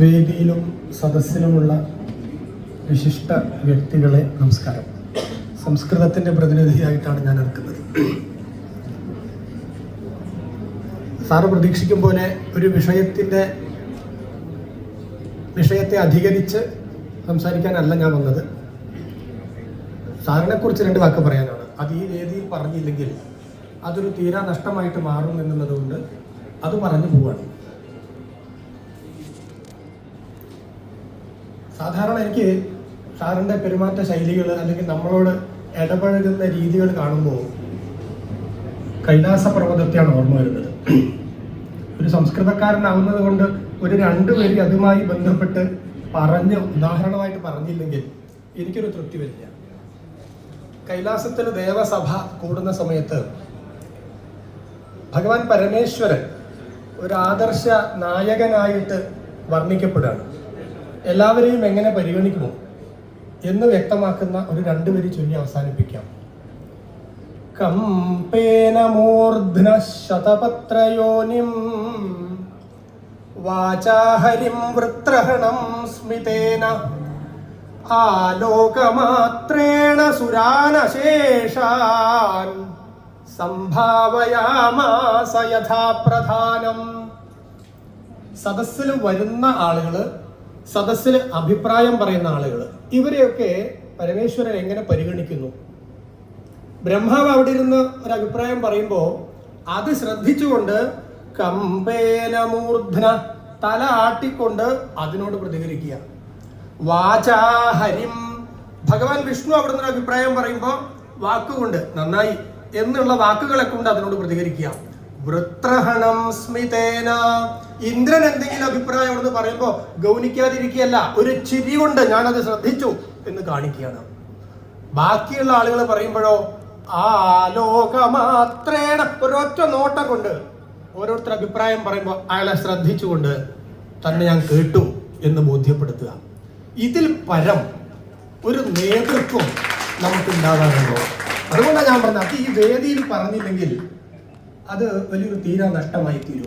വേദിയിലും സദസ്സിലുമുള്ള വിശിഷ്ട വ്യക്തികളെ നമസ്കാരം. സംസ്കൃതത്തിന്റെ പ്രതിനിധിയായിട്ടാണ് ഞാൻ നിൽക്കുന്നത്. സാറ് പ്രതീക്ഷിക്കും പോലെ ഒരു വിഷയത്തിന്റെ വിഷയത്തെ അധികരിച്ച് സംസാരിക്കാനല്ല ഞാൻ വന്നത്. സാറിനെ കുറിച്ച് രണ്ട് വാക്ക് പറയാനാണ്. അത് ഈ വേദിയിൽ പറഞ്ഞില്ലെങ്കിൽ അതൊരു തീരാ നഷ്ടമായിട്ട് മാറും എന്നുള്ളത് കൊണ്ട് അത് പറഞ്ഞു പോവാണ്. സാധാരണ എനിക്ക് സാറിന്റെ പെരുമാറ്റ ശൈലികൾ അല്ലെങ്കിൽ നമ്മളോട് ഇടപഴകുന്ന രീതികൾ കാണുമ്പോൾ കൈലാസ പർവതത്തെയാണ് ഓർമ്മ വരുന്നത്. ഒരു സംസ്കൃതക്കാരനാവുന്നത് കൊണ്ട് ഒരു രണ്ടുപേരി അതുമായി ബന്ധപ്പെട്ട് പറഞ്ഞ് ഉദാഹരണമായിട്ട് പറഞ്ഞില്ലെങ്കിൽ എനിക്കൊരു തൃപ്തി വരില്ല. കൈലാസത്തിൽ ദേവസഭ കൂടുന്ന സമയത്ത് ഭഗവാൻ പരമേശ്വരൻ ഒരു ആദർശ നായകനായിട്ട് വർണിക്കപ്പെടുകയാണ്. എല്ലാവരെയും എങ്ങനെ പരിഗണിക്കുമോ എന്ന് വ്യക്തമാക്കുന്ന ഒരു രണ്ടുപേരി ചൊല്ലി അവസാനിപ്പിക്കാം. കമ്പേന മൂർധ്ന ശതപത്രയോനിം വാചാഹരിം വൃത്രഹണം സ്മിതേന ആലോകമാത്രേണ സുരാനശേഷാൻ സംഭാവയാമാസ യഥാപ്രധാനം. സദസ്സിൽ വരുന്ന ആളുകൾ സദസ്സിൽ അഭിപ്രായം പറയുന്ന ആളുകൾ ഇവരെയൊക്കെ പരമേശ്വരൻ എങ്ങനെ പരിഗണിക്കുന്നു? ബ്രഹ്മാവ് അവിടെ ഇരുന്ന് ഒരു അഭിപ്രായം പറയുമ്പോൾ അത് ശ്രദ്ധിച്ചുകൊണ്ട് കമ്പേനമൂർധന തല ആട്ടിക്കൊണ്ട് അതിനോട് പ്രതികരിക്കുക. വാചാഹരിം ഭഗവാൻ വിഷ്ണു അവിടെ നിന്ന് അഭിപ്രായം പറയുമ്പോൾ വാക്കുകൊണ്ട് നന്നായി എന്നുള്ള വാക്കുകളെ കൊണ്ട് അതിനോട് പ്രതികരിക്കുക. വൃത്രഹണം സ്മിതേന. ഇന്ദ്രൻ എന്തെങ്കിലും അഭിപ്രായം എന്ന് പറയുമ്പോൾ ഗൗനിക്കാതിരിക്കുകയല്ല ഒരു ചിരി കൊണ്ട് ഞാനത് ശ്രദ്ധിച്ചു എന്ന് കാണിക്കുകയാണ്. ബാക്കിയുള്ള ആളുകൾ പറയുമ്പോഴോ ആ ലോകമാത്രേണ ഒരൊറ്റ നോട്ടം കൊണ്ട് ഓരോരുത്തർ അഭിപ്രായം പറയുമ്പോൾ അയാളെ ശ്രദ്ധിച്ചുകൊണ്ട് തന്നെ ഞാൻ കേട്ടു എന്ന് ബോധ്യപ്പെടുത്തുക. ഇതിൽ പരം ഒരു നേതൃത്വം നമുക്ക് ഉണ്ടാകാറുണ്ടോ അതുകൊണ്ടാണ് ഞാൻ പറഞ്ഞത്. അത് ഈ വേദിയിൽ പറഞ്ഞില്ലെങ്കിൽ അത് വലിയൊരു തീരാ നഷ്ടമായി തീരും.